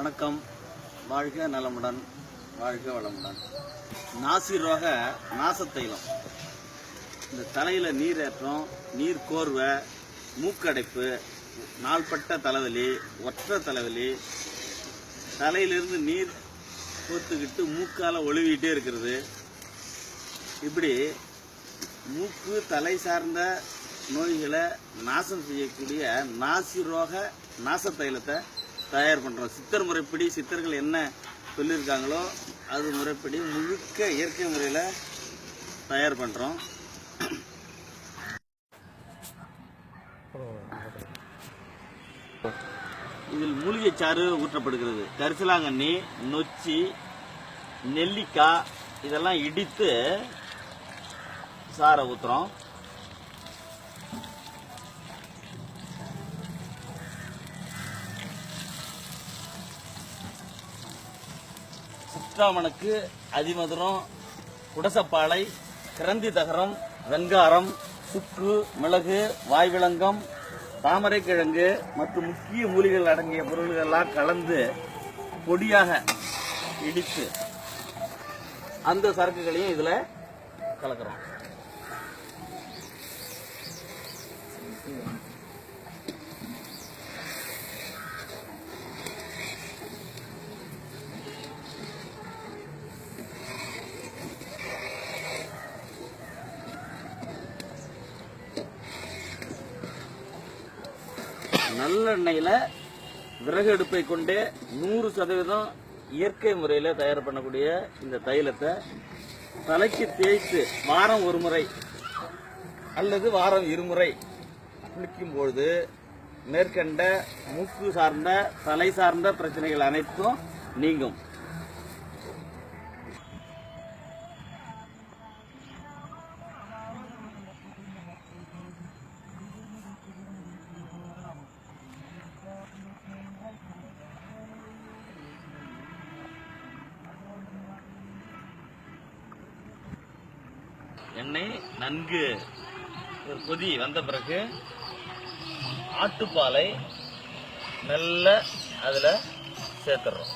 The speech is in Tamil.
வணக்கம். வாழ்க நலமுடன் வாழ்க வளமுடன். நாசிர் ரோக நாசத்தைலம். இந்த தலையில் நீரேற்றம் நீர் கோர்வை மூக்கடைப்பு நாள்பட்ட தலைவலி ஒற்றை தலைவலி தலையிலிருந்து நீர் கோத்துக்கிட்டு மூக்கால் ஒழுவிக்கிட்டே இருக்கிறது. இப்படி மூக்கு தலை சார்ந்த நோய்களை நாசம் செய்யக்கூடிய நாசி ரோக நாச தைலத்தை தயார் பண்ணுறோம் சித்தர் முறைப்படி சித்தர்கள் என்ன சொல்லியிருக்காங்களோ அது முறைப்படி முழுக்க இயற்கை முறையில் தயார் பண்ணுறோம் இதில் மூலிகை சாறு ஊற்றப்படுகிறது. கரிசலாங்கண்ணி நொச்சி நெல்லிக்காய் இதெல்லாம் இடித்து சாரை ஊற்றுறோம் முத்தாமனுக்கு அதிமதுரம் குடசப்பாலை கிரந்தி தகரம் வெங்காரம் சுக்கு மிளகு வாய்விளங்கம் தாமரை கிழங்கு மற்றும் முக்கிய மூலிகள் அடங்கிய பொருள்கள் எல்லாம் கலந்து பொடியாக இடித்து அந்த சரக்குகளையும் இதில் கலக்கிறோம். நல்லெண்ணெயில் விறகு அடுப்பை கொண்டே நூறு சதவீதம் இயற்கை முறையில் தயார் பண்ணக்கூடிய இந்த தைலத்தை தலைக்கு தேய்த்து வாரம் ஒரு முறை அல்லது வாரம் இருமுறை குளிக்கும் பொழுது மேற்கண்ட மூக்கு சார்ந்த தலை சார்ந்த பிரச்சனைகள் அனைத்தும் நீங்கும். எண்ணெய் நன்கு ஒரு கொதி வந்த பிறகு ஆட்டுப்பாலை நல்ல அதில் சேர்த்துறோம்